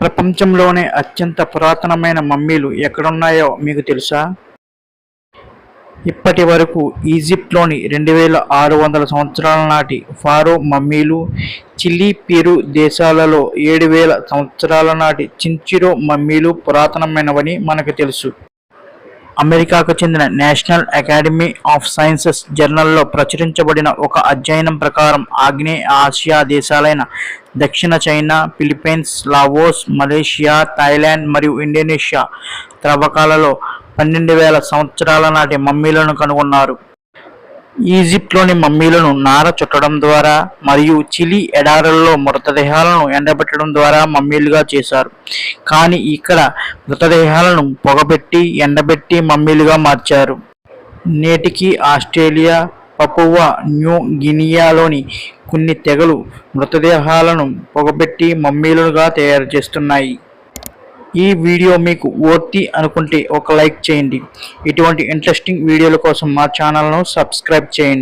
ప్రపంచంలోనే అత్యంత పురాతనమైన మమ్మీలు ఎక్కడున్నాయో మీకు తెలుసా? ఇప్పటి వరకు ఈజిప్ట్లోని రెండు వేల ఆరు వందల సంవత్సరాల నాటి ఫారో మమ్మీలు చిలీ పెరు దేశాలలో ఏడు వేల సంవత్సరాల నాటి చించిరో మమ్మీలు పురాతనమైనవని మనకు తెలుసు. అమెరికాకు చెందిన నేషనల్ అకాడమీ ఆఫ్ సైన్సెస్ జర్నల్లో ప్రచురించబడిన ఒక అధ్యయనం ప్రకారం ఆగ్నేయ ఆసియా దేశాలైన దక్షిణ China Philippines Laos Malaysia Thailand మరియు ఇండోనేషియా త్రవ్వకాలలో పన్నెండు వేల సంవత్సరాల నాటి మమ్మీలను కనుగొన్నారు. ఈజిప్ట్లోని మమ్మీలను నార చుట్టడం ద్వారా మరియు చిలి ఎడారుల్లో మృతదేహాలను ఎండబెట్టడం ద్వారా మమ్మీలుగా చేశారు. కానీ ఇక్కడ మృతదేహాలను పొగబెట్టి ఎండబెట్టి మమ్మీలుగా మార్చారు. నేటికి ఆస్ట్రేలియా పపువా న్యూ గినియాలోని కొన్ని తెగలు మృతదేహాలను పొగబెట్టి మమ్మీలుగా తయారు చేస్తున్నాయి. ఈ వీడియో మీకు ఓర్తి అనుకుంటే ఒక లైక్ చేయండి. ఇటువంటి ఇంట్రెస్టింగ్ వీడియోల కోసం మా ఛానల్ను సబ్స్క్రైబ్ చేయండి.